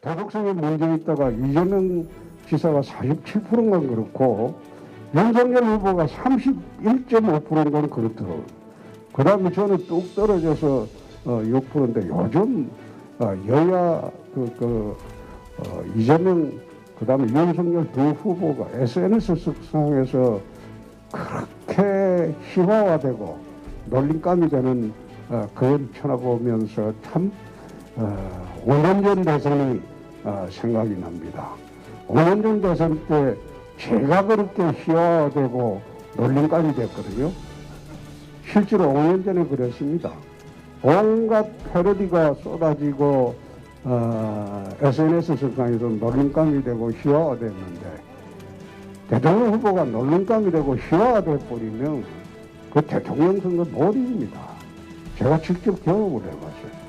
도덕성에 문제 있다가 이재명 지사가 47%만 그렇고 윤석열 후보가 31.5%인 건 그렇더라고요. 그 다음에 저는 뚝 떨어져서 어, 6%인데 요즘 어, 여야 그, 그 어, 이재명 그 다음에 윤석열 두 후보가 SNS 상에서 그렇게 희화화되고 놀림감이 되는 어, 그걸 쳐다보면서 참 어, 5년 전 대선이 어, 생각이 납니다. 5년 전 대선 때 제가 그렇게 희화화되고 놀림감이 됐거든요. 실제로 5년 전에 그랬습니다. 온갖 패러디가 쏟아지고 어, SNS 세상에서 놀림감이 되고 희화화됐는데 대통령 후보가 놀림감이 되고 희화화돼 버리면 그 대통령 선거 못 이깁니다. 제가 직접 경험을 해봤어요.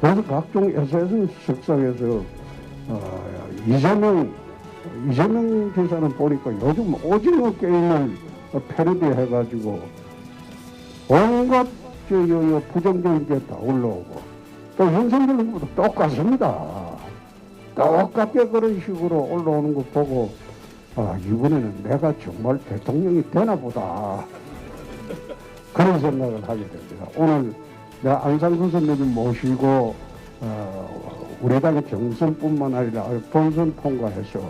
그래서 각종 SNS 석상에서 어, 이재명 이재명 기사는 보니까 요즘 오징어 게임을 패러디 해가지고 온갖 저, 요, 요 부정적인 게 다 올라오고 또 윤석열 후보도 똑같습니다. 똑같게 그런 식으로 올라오는 거 보고 아 이번에는 내가 정말 대통령이 되나 보다 그런 생각을 하게 됩니다. 오늘 내가 안상수 선생님 모시고 어, 우리 당의 정선뿐만 아니라 본선 통과해서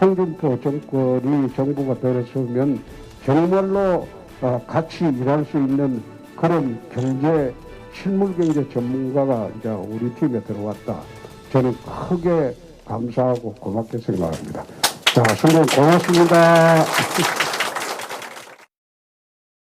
홍준표 정권이 정부가 들어서면 정말로 어, 같이 일할 수 있는 그런 경제 실물 경제 전문가가 이제 우리 팀에 들어왔다. 저는 크게 감사하고 고맙게 생각합니다. 자, 선생님 고맙습니다.